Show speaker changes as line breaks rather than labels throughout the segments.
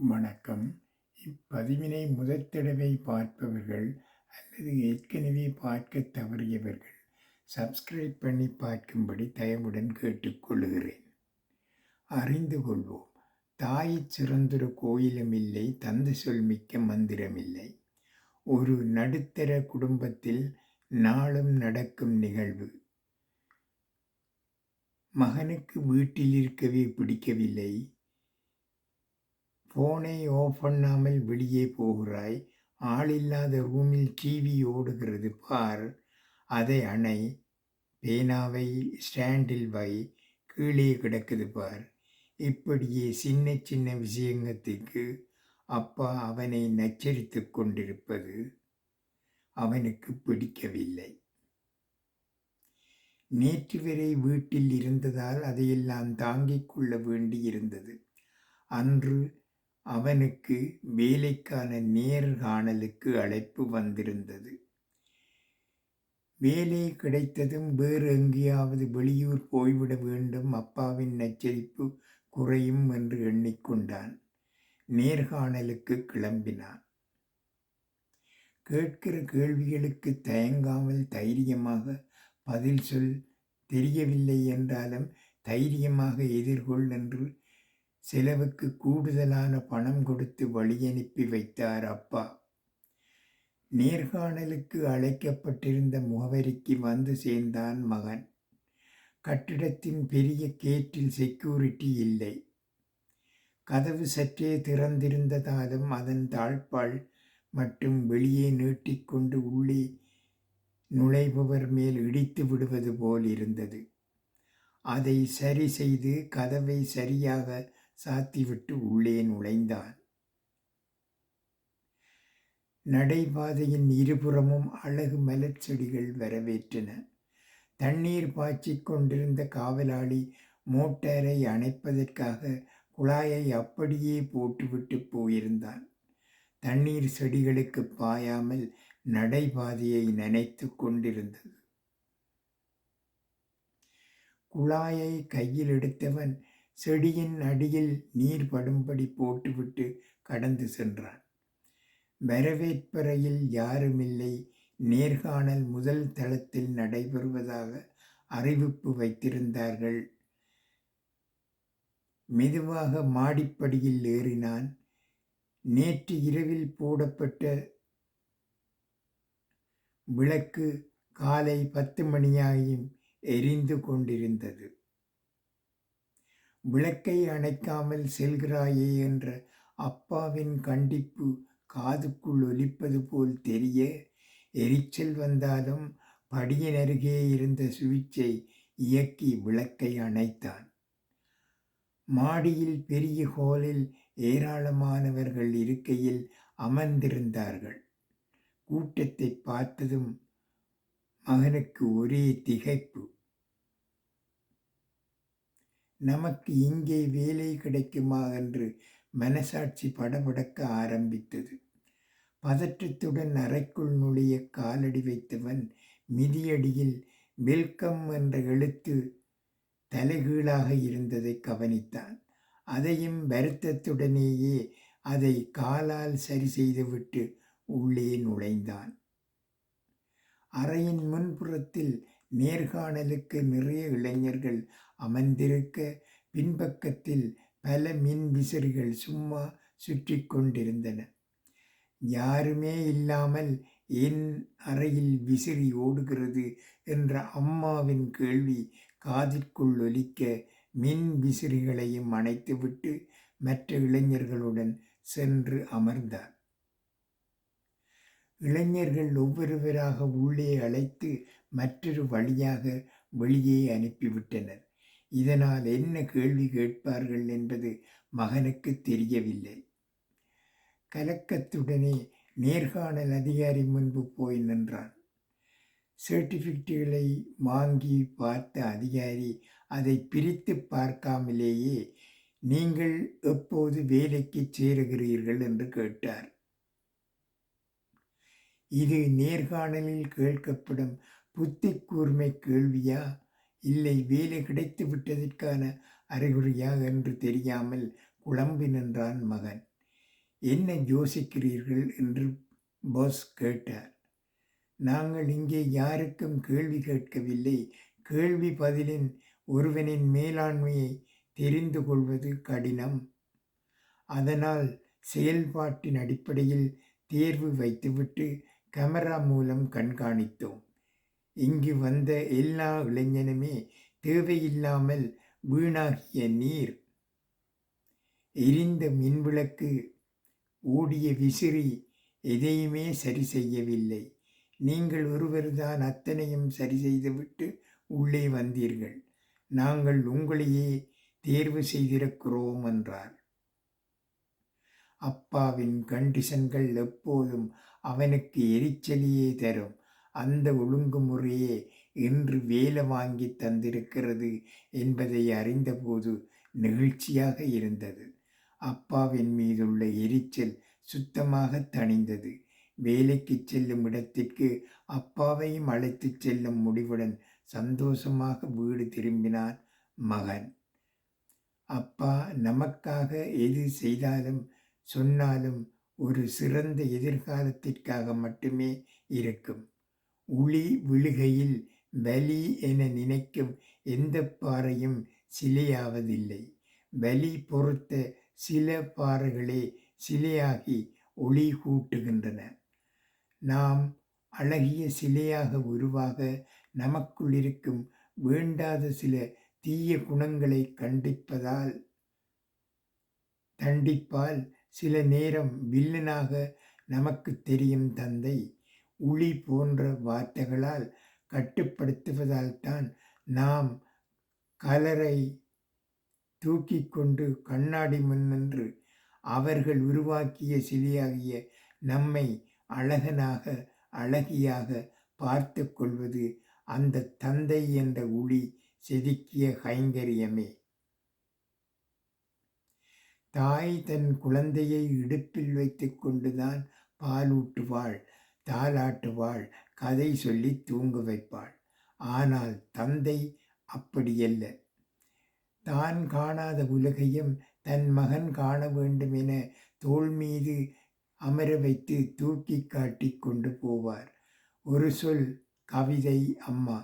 வணக்கம். இப்பதிவினை முதற் தடவை பார்ப்பவர்கள் அல்லது ஏற்கனவே பார்க்கத் தவறியவர்கள் சப்ஸ்கிரைப் பண்ணி பார்க்கும்படி தயவுடன் கேட்டுக்கொள்கிறேன் அறிந்து கொள்வோம். தாய் சிறந்தொரு கோயிலுமில்லை தந்து சொல் மிக்க மந்திரமில்லை ஒரு நடுத்தர குடும்பத்தில் நாளும் நடக்கும் நிகழ்வு. மகனுக்கு வீட்டில் இருக்கவே பிடிக்கவில்லை. ஃபோனை ஆஃப் பண்ணாமல் வெளியே போகிறாய். ஆளில்லாத ரூமில் டிவி ஓடுகிறது பார். அதை அணை பேனாவை ஸ்டாண்டில் வை கீழே கிடக்குது பார். இப்படியே சின்ன சின்ன விஷயங்கத்துக்கு அப்பா அவனை நச்சரித்து கொண்டிருப்பது அவனுக்கு பிடிக்கவில்லை. நேற்று வரை வீட்டில் இருந்ததால் அதையெல்லாம் தாங்கிக் கொள்ள வேண்டியிருந்தது. அன்று அவனுக்கு வேலைக்கான நேர்காணலுக்கு அழைப்பு வந்திருந்தது. வேலை கிடைத்ததும் வேறு எங்கேயாவது வெளியூர் போய்விட வேண்டும் அப்பாவின் நச்சரிப்பு குறையும் என்று எண்ணிக்கொண்டான். நேர்காணலுக்கு கிளம்பினான். கேட்கிற கேள்விகளுக்கு தயங்காமல் தைரியமாக பதில் சொல் தெரியவில்லை என்றாலும் தைரியமாக எதிர்கொள் என்று செலவுக்கு கூடுதலான பணம் கொடுத்து வழியனுப்பி வைத்தார் அப்பா. நேர்காணலுக்கு அழைக்கப்பட்டிருந்த முகவரிக்கு வந்து சேர்ந்தான் மகன். கட்டிடத்தின் பெரிய கேட்டில் செக்யூரிட்டி இல்லை. கதவு சற்றே திறந்திருந்ததாலும் அதன் தாழ்பால் மட்டும் வெளியே நீட்டிக்கொண்டு உள்ளே நுழைபவர் மேல் இடித்து விடுவது போல் இருந்தது. அதை சரி செய்து கதவை சரியாக சாத்திவிட்டு உள்ளே நுழைந்தான் நடைபாதையின் இருபுறமும் அழகு மலர்ச்செடிகள் வரவேற்றன. தண்ணீர் பாய்ச்சிக் கொண்டிருந்த காவலாளி மோட்டாரை அணைப்பதற்காக குழாயை அப்படியே போட்டுவிட்டு போயிருந்தான். தண்ணீர் செடிகளுக்கு பாயாமல் நடைபாதையை நினைத்து கொண்டிருந்தது. குழாயை கையில் எடுத்தவன் செடியின் அடியில் நீர் படும்படி போட்டுவிட்டு கடந்து சென்றான். வரவேற்பறையில் யாருமில்லை. நேர்காணல் முதல் தளத்தில் நடைபெறுவதாக அறிவிப்பு வைத்திருந்தார்கள். மெதுவாக மாடிப்படியில் ஏறினான். நேற்று இரவில் போடப்பட்ட விளக்கு காலை பத்து மணியாகியும் எரிந்து கொண்டிருந்தது. விளக்கை அணைக்காமல் செல்கிறாயே என்ற அப்பாவின் கண்டிப்பு காதுக்குள் ஒலிப்பது போல் தெரிய எரிச்சல் வந்தாலும் படியின் அருகே இருந்த சுவிட்சை இயக்கி விளக்கை அணைத்தான். மாடியில் பெரிய ஹோலில் ஏராளமானவர்கள் இருக்கையில் அமர்ந்திருந்தார்கள். கூட்டத்தை பார்த்ததும் மகனுக்கு ஒரே திகைப்பு. நமக்கு இங்கே வேலை கிடைக்குமா என்று மனசாட்சி படபடக்க ஆரம்பித்தது. பதற்றத்துடன் அறைக்குள் நுழைய காலடி வைத்தவன் மிதியடியில் வெல்கம் என்ற எழுத்து தலைகீழாக இருந்ததை கவனித்தான். அதையும் வருத்தத்துடனேயே அதை காலால் சரி செய்துவிட்டு உள்ளே நுழைந்தான். அறையின் முன்புறத்தில் நேர்காணலுக்கு நிறைய இளைஞர்கள் அமர்ந்திருக்க பின்பக்கத்தில் பல மின் விசிறிகள் சும்மா சுற்றி கொண்டிருந்தன. யாருமே இல்லாமல் என் அறையில் விசிறி ஓடுகிறது என்ற அம்மாவின் கேள்வி காதிற்குள் ஒலிக்க மின் விசிறிகளையும் அணைத்துவிட்டு மற்ற இளைஞர்களுடன் சென்று அமர்ந்தார். இளைஞர்கள் ஒவ்வொருவராக உள்ளே அழைத்து மற்றொரு வழியாக வெளியே அனுப்பிவிட்டனர். இதனால் என்ன கேள்வி கேட்பார்கள் என்பது மகனுக்கு தெரியவில்லை. கலக்கத்துடனே நேர்காணல் அதிகாரி முன்பு போய் நின்றான். சர்டிஃபிகேட்டுகளை வாங்கி பார்த்த அதிகாரி அதை பிரித்து பார்க்காமலேயே நீங்கள் எப்போது வேலைக்கு சேருகிறீர்கள்? என்று கேட்டார். இது நேர்காணலில் கேட்கப்படும் புத்தி கூர்மை கேள்வியா? இல்லை வேலை கிடைத்து விட்டதற்கான அறிகுறியா என்று தெரியாமல் குழம்பி நின்றான் மகன். என்ன யோசிக்கிறீர்கள்? என்று பாஸ் கேட்டார். நாங்கள் இங்கே யாருக்கும் கேள்வி கேட்கவில்லை. கேள்வி பதிலின் ஒருவனின் மேலாண்மையை தெரிந்து கொள்வது கடினம். அதனால் செயல்பாட்டின் அடிப்படையில் தேர்வு வைத்துவிட்டு கேமரா மூலம் கண்காணித்தோம். இங்கு வந்த எல்லா இளைஞனுமே தேவையில்லாமல் வீணாகிய நீர். எரிந்த மின்விளக்கு ஓடிய விசிறி எதையுமே சரி செய்யவில்லை. நீங்கள் ஒருவர்தான் அத்தனையும் சரி செய்துவிட்டு உள்ளே வந்தீர்கள். நாங்கள் உங்களையே தேர்வு செய்திருக்கிறோம் என்றார். அப்பாவின் கண்டிஷன்கள் எப்போதும் அவனுக்கு எரிச்சலையே தரும். அந்த ஒழுங்குமுறையே இன்று வேலை வாங்கி தந்திருக்கிறது என்பதை அறிந்தபோது நெகிழ்ச்சியாக இருந்தது. அப்பாவின் மீதுள்ள எரிச்சல் சுத்தமாக தணிந்தது. வேலைக்கு செல்லும் இடத்திற்கு அப்பாவையும் அழைத்துச் செல்லும் முடிவுடன் சந்தோஷமாக வீடு திரும்பினான் மகன். அப்பா நமக்காக எது செய்தாலும் சொன்னாலும் ஒரு சிறந்த எதிர்காலத்திற்காக மட்டுமே இருக்கும். உளி விழுகையில் வலி என நினைக்கும் எந்த பாறையும் சிலையாவதில்லை. வலி பொறுத்த சில பாறைகளே சிலையாகி ஒளி கூட்டுகின்றன. நாம் அழகிய சிலையாக உருவாக நமக்குள் இருக்கும் வேண்டாத சில தீய குணங்களை கண்டிப்பதால் தண்டிப்பால் சில நேரம் வில்லனாக நமக்கு தெரியும் தந்தை. உளி போன்ற வார்த்தைகளால் கட்டுப்படுத்துவதால் தான் நாம் கலரை தூக்கி கொண்டு கண்ணாடி முன்னின்று அவர்கள் உருவாக்கிய சிலையாகிய நம்மை அழகனாக அழகியாக பார்த்து கொள்வது அந்த தந்தை என்ற உளி செதுக்கிய கைங்கரியமே தாய் தன் குழந்தையை இடுப்பில் வைத்து கொண்டுதான் பாலூட்டுவாள். தாலாட்டுவாள் கதை சொல்லி தூங்க வைப்பாள். ஆனால் தந்தை அப்படியல்ல. தான் காணாத உலகையும் தன் மகன் காண வேண்டும் என தோல் மீது அமர வைத்து தூக்கி காட்டி கொண்டு போவார். ஒரு சொல் கவிதை அம்மா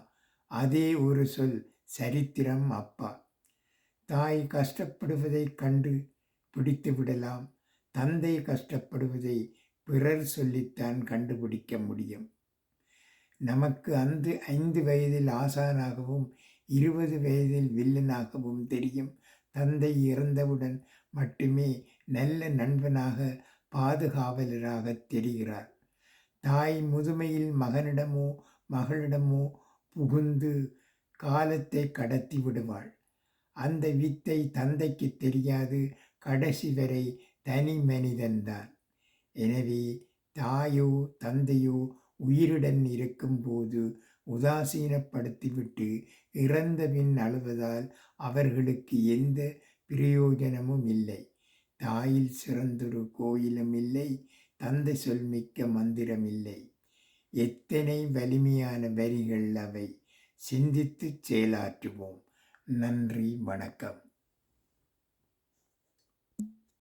அதே ஒரு சொல் சரித்திரம் அப்பா. தாய் கஷ்டப்படுவதைக் கண்டு பிடித்து விடலாம் தந்தை கஷ்டப்படுவதை பிறர் சொல்லித்தான் கண்டுபிடிக்க முடியும். நமக்கு அந்த ஐந்து வயதில் ஆசானாகவும் இருபது வயதில் வில்லனாகவும் தெரியும். தந்தை இறந்தவுடன் மட்டுமே நல்ல நண்பனாக பாதுகாவலராக தெரிகிறார். தாய் முதுமையில் மகனிடமோ மகளிடமோ புகுந்து காலத்தை கடத்தி விடுவாள். அந்த வித்தை தந்தைக்கு தெரியாது. கடைசி வரை தனி மனிதன்தான். எனவே தாயோ தந்தையோ உயிருடன் இருக்கும்போது உதாசீனப்படுத்திவிட்டு இறந்த பின் அழுவதால் அவர்களுக்கு எந்த பிரயோஜனமும் இல்லை. தாயில் சிறந்தொரு கோயிலும் இல்லை தந்தை சொல்மிக்க மந்திரம் இல்லை. எத்தனை வலிமையான வரிகள் அவை சிந்தித்து செயலாற்றுவோம். நன்றி வணக்கம்.